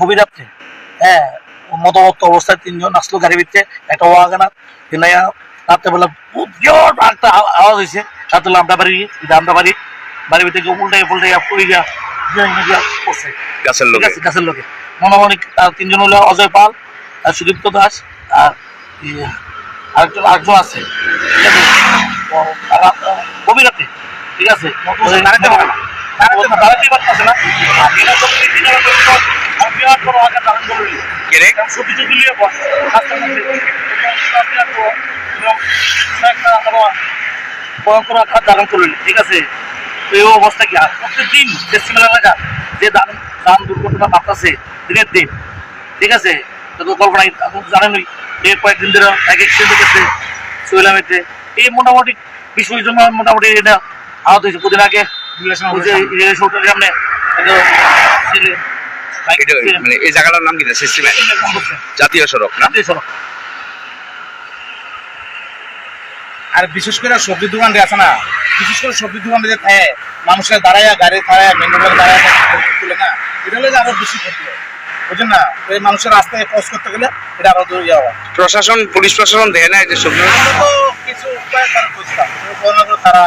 গভীর রাত্রে হ্যাঁ মতবত্ত অবস্থায় তিনজন আসলো গাড়ি একটা ওয়াগানার রাত্রেবেলা একটা আওয়াজ হয়েছে। রাত্রে আমরা বাড়ি গিয়ে আমরা বাড়ি বাড়ি ভিতরে উল্টাই ফুলটাই গিয়া গাছের লোকে। মনে মনে তিনজন হলো অজয় পাল আর সুদীপ্ত দাস আর আরেকজন আরেকজন আছে। ঠিক আছে? ও, আর রাত- গভীর রাতে ঠিক আছে দাঁড়াতে পারে না দাঁড়াতেই পারতেছে বস। একটা আরও ভয়ঙ্কর আকার ধারণ করে ঠিক আছে? তো এই অবস্থা কি? আর প্রত্যেকদিন ফেস্টিভ্যাল এলাকা যে দান দান দুর্ঘটনা বাড়তেছে দিনের দিন ঠিক আছে? তো তো কল্পনা জানেনই। এই কয়েকদিন ধরে এক এক্সিডেন্ট হয়েছে সোহেলামেতে এই মোটামুটি বিষয়ের জন্য মোটামুটি এটা আহত হয়েছে। কদিন আগে সামনে মানে এই জায়গাটার নাম কি। জাতীয় সড়ক না? সড়ক। আর বিশেষ করে সবজি দোকান যে আছে না? বিশেষ করে সবজি দোকান যে থাকে মানুষের দাঁড়ায় গাড়ি দাঁড়ায় মেন রোডে দাঁড়ায় না। এটা হলে আরও বেশি ক্ষতি হয়। বুঝলেন না? ওই মানুষের রাস্তায় খোঁজ করতে গেলে এটা আরও ইয়ে যাওয়া প্রশাসন পুলিশ প্রশাসন দেয় না এটা সবজি কিছু উপায় তারা খুঁজতাম। তারা